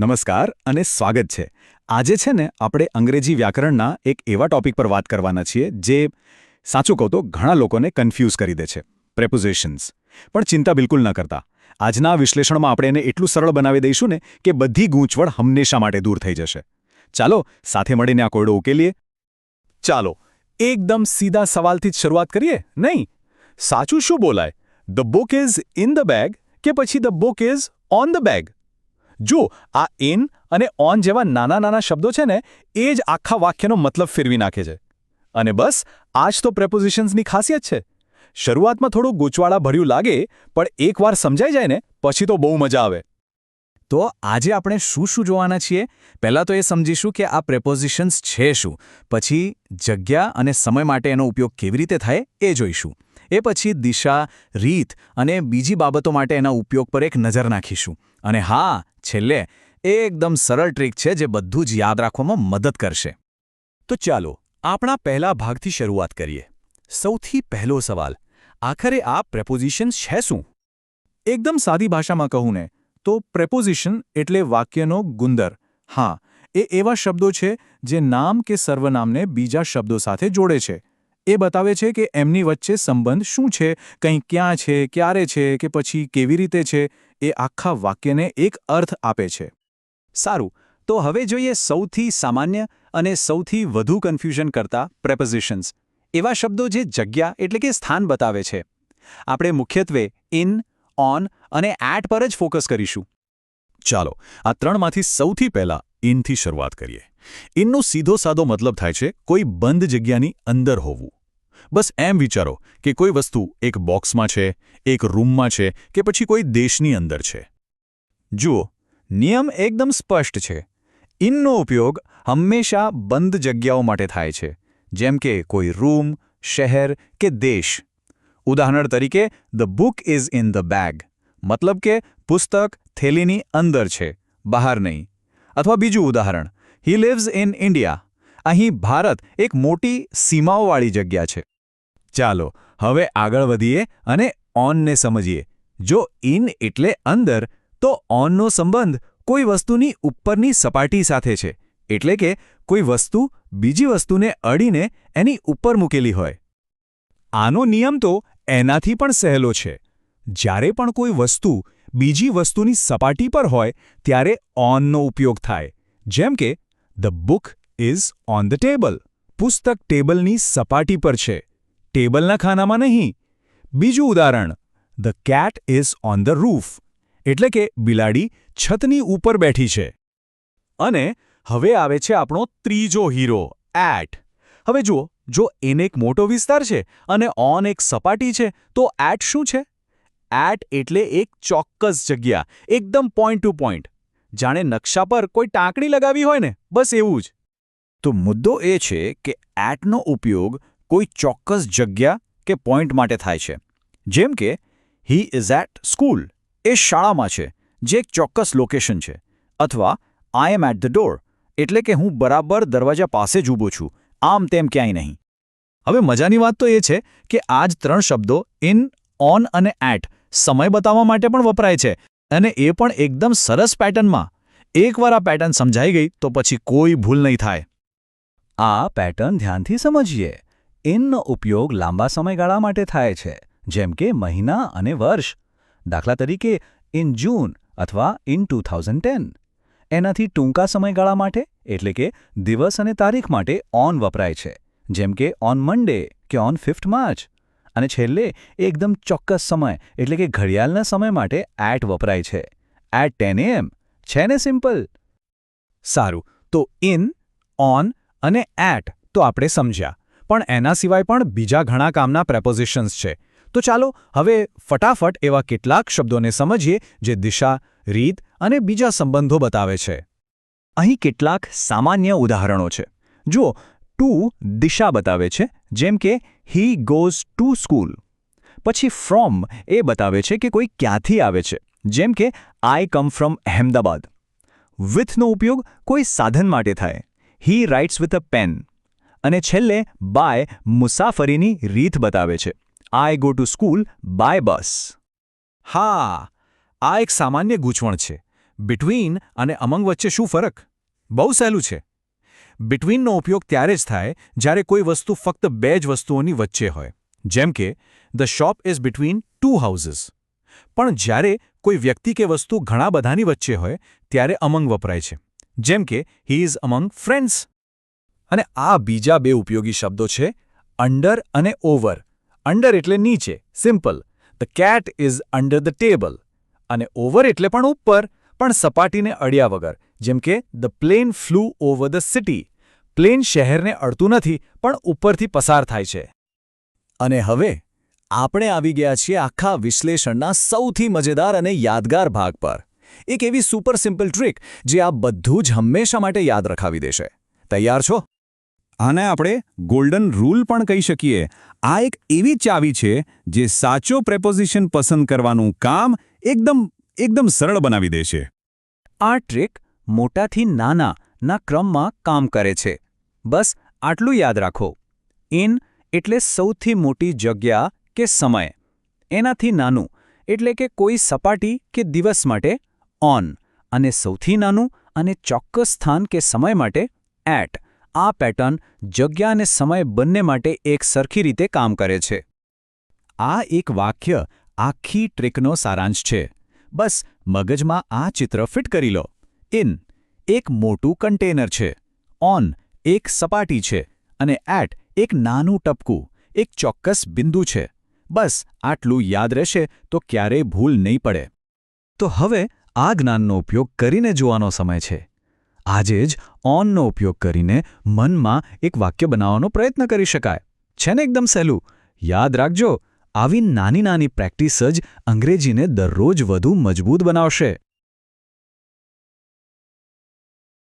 નમસ્કાર અને સ્વાગત છે. આજે છે ને આપણે અંગ્રેજી વ્યાકરણના એક એવા ટોપિક પર વાત કરવાના છીએ જે, સાચું કહું તો ઘણા લોકોને કન્ફ્યુઝ કરી દે છે. પ્રેપોઝિશન્સ પણ ચિંતા બિલકુલ ન કરતા. આજના વિશ્લેષણમાં આપણે એને એટલું સરળ બનાવી દઈશું ને કે બધી ગૂંચવણ હંમેશા માટે દૂર થઈ જશે. ચાલો, સાથે મળીને આ કોયડો ઉકેલીએ. ચાલો, એકદમ સીધા સવાલથી જ શરૂઆત કરીએ? નહીં. સાચું શું બોલાય? The book is in the bag કે પછી the book is on the bag જો આ ઇન અને ઓન જેવા નાના નાના શબ્દો છે ને, એ જ આખા વાક્યનો મતલબ ફેરવી નાખે છે. અને બસ આ જ તો પ્રેપોઝિશન્સની ખાસિયત છે. શરૂઆતમાં થોડું ગૂંચવાળા ભર્યું લાગે, પણ એકવાર સમજાઈ જાય ને, પછી તો બહુ મજા આવે. તો આજે આપણે શું શું જોવાના છીએ? પહેલાં તો એ સમજીશું કે આ પ્રેપોઝિશન્સ છે શું. પછી જગ્યા અને સમય માટે એનો ઉપયોગ કેવી રીતે થાય, એ જોઈશું. એ પછી દિશા, રીત અને બીજી બાબતો માટે એના ઉપયોગ પર એક નજર નાખીશું. અને હા, છેલ્લે, એ એકદમ સરળ ટ્રીક છે જે બધું જ યાદ રાખવામાં મદદ કરશે. તો ચાલો, આપણા પહેલા ભાગથી શરૂઆત કરીએ. સૌથી પહેલો સવાલ, આખરે આ પ્રેપોઝિશન છે શું? એકદમ સાદી ભાષામાં કહું ને, તો પ્રેપોઝિશન એટલે વાક્યનો ગુંદર. હા, એ એવા શબ્દો છે જે નામ કે સર્વનામને બીજા શબ્દો સાથે જોડે છે. એ બતાવે છે કે એમની વચ્ચે સંબંધ શું છે, કંઈ ક્યાં છે, ક્યારે છે, કે પછી કેવી રીતે છે, એ આખા વાક્યને એક અર્થ આપે છે. સારું, તો હવે જોઈએ સૌથી સામાન્ય અને સૌથી વધુ કન્ફ્યુઝન કરતા પ્રેપોઝિશન્સ એવા શબ્દો જે જગ્યા એટલે કે સ્થાન બતાવે છે. આપણે મુખ્યત્વે ઇન ઓન અને એટ પર જ ફોકસ કરીશું. ચાલો, આ ત્રણમાંથી સૌથી પહેલા ઇનથી શરૂઆત કરીએ. ઇનનો સીધો સાદો મતલબ થાય છે, કોઈ બંધ જગ્યાની અંદર હોવું. બસ એમ વિચારો કે કોઈ વસ્તુ એક બોક્સમાં છે, એક રૂમમાં છે કે પછી કોઈ દેશની અંદર છે. જુઓ, નિયમ એકદમ સ્પષ્ટ છે. ઇનનો ઉપયોગ હંમેશા બંધ જગ્યાઓ માટે થાય છે, જેમ કે કોઈ રૂમ, શહેર કે દેશ. ઉદાહરણ તરીકે the book is in the bag મતલબ કે પુસ્તક થેલીની અંદર છે, બહાર નહીં. અથવા બીજું ઉદાહરણ હી લિવ્સ ઇન ઇન્ડિયા અહીં ભારત એક મોટી સીમાઓવાળી જગ્યા છે. ચાલો, હવે આગળ વધીએ અને ઓનને સમજીએ. જો ઇન એટલે અંદર, તો ઓનનો સંબંધ કોઈ વસ્તુની ઉપરની સપાટી સાથે છે. એટલે કે કોઈ વસ્તુ બીજી વસ્તુને અડીને એની ઉપર મૂકેલી હોય. આનો નિયમ તો એનાથી પણ સહેલો છે. જ્યારે પણ કોઈ વસ્તુ બીજી વસ્તુની સપાટી પર હોય, ત્યારે ઓનનો ઉપયોગ થાય. જેમ કે the book is on the table પુસ્તક ટેબલની સપાટી પર છે. ટેબલના ખાનામાં નહીં. બીજું ઉદાહરણ. The cat is on the roof એટલે કે બિલાડી છતની ઉપર બેઠી છે. અને હવે આવે છે આપણો ત્રીજો હીરો એટ હવે જુઓ, જો એને એક મોટો વિસ્તાર છે અને ઓન એક સપાટી છે, તો એટ શું છે? એટ એટલે એક ચોક્કસ જગ્યા, એકદમ પોઈન્ટ ટુ પોઈન્ટ જાણે નકશા પર કોઈ ટાંકણી લગાવી હોય ને, બસ એવું જ. તો મુદ્દો એ છે કે એટનો ઉપયોગ કોઈ ચોક્કસ જગ્યા કે પોઈન્ટ માટે થાય છે. જેમ કે હી ઇઝ એટ સ્કૂલ એ શાળામાં છે, જે એક ચોક્કસ લોકેશન છે. અથવા I am at the door એટલે કે હું બરાબર દરવાજા પાસે જ ઊભો છું, આમ તેમ ક્યાંય નહીં. હવે મજાની વાત તો એ છે કે આ જ ત્રણ શબ્દો ઇન ઓન અને એટ સમય બતાવવા માટે પણ વપરાય છે. અને એ પણ એકદમ સરસ પેટર્નમાં. એકવાર આ પેટર્ન સમજાઈ ગઈ, તો પછી કોઈ ભૂલ નહીં થાય. આ પેટર્ન ધ્યાનથી સમજીએ. ઇનનો ઉપયોગ લાંબા સમયગાળા માટે થાય છે, જેમ કે મહિના અને વર્ષ. દાખલા તરીકે ઇન જૂન અથવા ઇન ટુ એનાથી ટૂંકા સમયગાળા માટે, એટલે કે દિવસ અને તારીખ માટે ઓન વપરાય છે, જેમ કે ઓન મન્ડે કે ઓન ફિફ્થ માર્ચ અને છેલ્લે એકદમ ચોક્કસ સમય, એટલે કે ઘડિયાળના સમય માટે એટ વપરાય છે. એટ ટેન એમ છે ને સિમ્પલ સારું. તો ઇન ઓન અને એટ તો આપણે સમજ્યા. પણ એના સિવાય પણ બીજા ઘણા કામના પ્રેપોઝિશન્સ છે. તો ચાલો, હવે ફટાફટ એવા કેટલાક શબ્દોને સમજીએ જે દિશા, રીત અને બીજા સંબંધો બતાવે છે. અહીં કેટલાક સામાન્ય ઉદાહરણો છે. જુઓ ટુ દિશા બતાવે છે, જેમ કે હી ગોઝ ટુ સ્કૂલ પછી ફ્રોમ એ બતાવે છે કે કોઈ ક્યાંથી આવે છે, જેમ કે આઈ કમ ફ્રોમ અહેમદાબાદ વિથનો ઉપયોગ કોઈ સાધન માટે થાય. He writes with a pen અને છેલ્લે બાય મુસાફરીની રીત બતાવે છે. I go to school by bus હા, આ એક સામાન્ય ગૂંચવણ છે. બિટવીન અને અમંગ વચ્ચે શું ફરક? બહુ સહેલું છે. બિટવીનનો ઉપયોગ ત્યારે જ થાય જ્યારે કોઈ વસ્તુ ફક્ત બે જ વસ્તુઓની વચ્ચે હોય. જેમ કે, the shop is between two houses. પણ જ્યારે કોઈ વ્યક્તિ કે વસ્તુ ઘણા બધાની વચ્ચે હોય, ત્યારે અમંગ વપરાય છે. જેમ કે, હી ઇઝ અમંગ ફ્રેન્ડ્સ. અને આ બીજા બે ઉપયોગી શબ્દો છે, અંડર અને ઓવર. અંડર એટલે નીચે, simple. The cat is under the table. અને ઓવર એટલે પણ ઉપર, પણ સપાટીને અડ્યા વગર. જેમ કે, the plane flew over the city. Plane શહેરને અડતું નથી પણ ઉપરથી પસાર થાય છે. અને હવે આપણે આવી ગયા છીએ આખા વિશ્લેષણના સૌથી મજેદાર અને યાદગાર ભાગ પર. એક એવી સુપર સિમ્પલ ટ્રીક જે આ બધું જ હંમેશા માટે યાદ રખાવી દેશે. તૈયાર છો? આને આપણે ગોલ્ડન રૂલ પણ કહી શકીએ. આ એક એવી ચાવી છે જે સાચો પ્રેપોઝિશન પસંદ કરવાનું કામ એકદમ એકદમ સરળ બનાવી દે છે. આ ટ્રીક મોટાથી નાના ના ક્રમમાં કામ કરે છે. બસ, આટલું યાદ રાખો. ઇન એટલે સૌથી મોટી જગ્યા કે સમય. એનાથી નાનું, એટલે કે કોઈ સપાટી કે દિવસ માટે ઓન અને સૌથી નાનું અને ચોક્કસ સ્થાન કે સમય માટે એટ આ પેટર્ન જગ્યા અને સમય બંને માટે એક સરખી રીતે કામ કરે છે. આ એક વાક્ય આખી ટ્રીકનો સારાંશ છે. બસ, મગજમાં આ ચિત્ર ફિટ કરી લો. ઇન એક મોટું કન્ટેનર છે. ઓન એક સપાટી છે અને એટ એક નાનું ટપકું, એક ચોક્કસ બિંદુ છે. બસ આટલું યાદ રહેશે તો ક્યારેય ભૂલ નહીં પડે. તો હવે આ જ્ઞાનનો ઉપયોગ કરીને જોવાનો સમય છે. આજે જ ઓનનો ઉપયોગ કરીને મનમાં એક વાક્ય બનાવવાનો પ્રયત્ન કરી શકાય. છે ને એકદમ સહેલું? યાદ રાખજો, આવી નાની નાની પ્રેક્ટિસ જ અંગ્રેજીને દરરોજ વધુ મજબૂત બનાવશે.